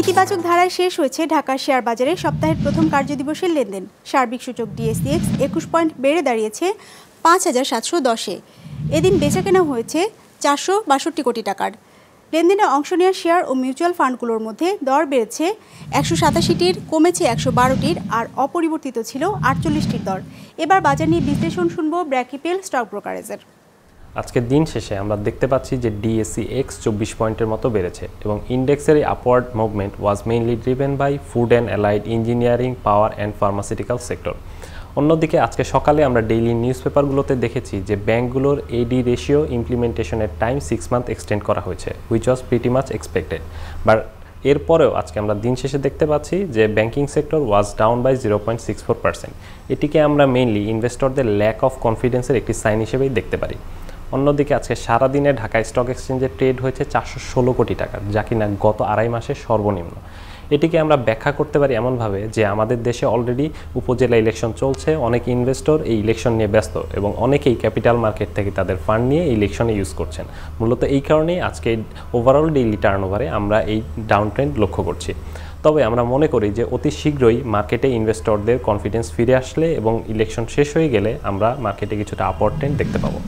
ইতিবাচক ধারায় শেষ হয়েছে ঢাকার শেয়ার বাজারে সপ্তাহের প্রথম কার্যদিবসের লেনদেন। সার্বিক সূচক ডিএসসিএক্স একুশ পয়েন্ট বেড়ে দাঁড়িয়েছে পাঁচ হাজার সাতশো দশে। এদিন বেচাকেনা হয়েছে চারশো বাষট্টি কোটি টাকার। লেনদেনে অংশ নেওয়া শেয়ার ও মিউচুয়াল ফান্ডগুলোর মধ্যে দর বেড়েছে একশো সাতাশিটির, কমেছে একশো বারোটির আর অপরিবর্তিত ছিল আটচল্লিশটির দর। এবার বাজার নিয়ে বিশ্লেষণ শুনব ব্র্যাকিপেল স্টক ব্রোকারেজের। আজকের দিন শেষে আমরা দেখতে পাচ্ছি যে ডিএসসি এক্স চব্বিশ পয়েন্টের মতো বেড়েছে এবং ইন্ডেক্সের এই upward movement was mainly driven by food and allied engineering power and pharmaceutical sector অন্যদিকে আজকে সকালে আমরা ডেইলি নিউজ পেপারগুলোতে দেখেছি যে ব্যাঙ্কগুলোর এডি রেশিও ইমপ্লিমেন্টেশনের টাইম সিক্স মান্থ এক্সটেন্ড করা হয়েছে which was pretty much expected but এরপরেও আজকে আমরা দিন শেষে দেখতে পাচ্ছি যে banking sector was down by zero point six four percent এটিকে আমরা মেইনলি ইনভেস্টরদের ল্যাক অফ কনফিডেন্সের একটি সাইন হিসেবেই দেখতে পারি। অন্যদিকে আজকে সারাদিনে ঢাকা স্টক এক্সচেঞ্জে ট্রেড হয়েছে চারশো ষোলো কোটি টাকার যা কিনা গত আড়াই মাসের সর্বনিম্ন। এটিকে আমরা ব্যাখ্যা করতে পারি এমনভাবে যে আমাদের দেশে অলরেডি উপজেলা ইলেকশন চলছে, অনেক ইনভেস্টর এই ইলেকশন নিয়ে ব্যস্ত এবং অনেকেই ক্যাপিটাল মার্কেট থেকে তাদের ফান্ড নিয়ে ইলেকশনে ইউজ করছেন। মূলত এই কারণেই আজকে ওভারঅল ডেইলি টার্ন ওভারে আমরা এই ডাউন ট্রেন্ড লক্ষ্য করছি। তবে আমরা মনে করি যে অতি শীঘ্রই মার্কেটে ইনভেস্টরদের কনফিডেন্স ফিরে আসলে এবং ইলেকশন শেষ হয়ে গেলে আমরা মার্কেটে কিছুটা আপওয়ার্ড ট্রেন্ড দেখতে পাবো।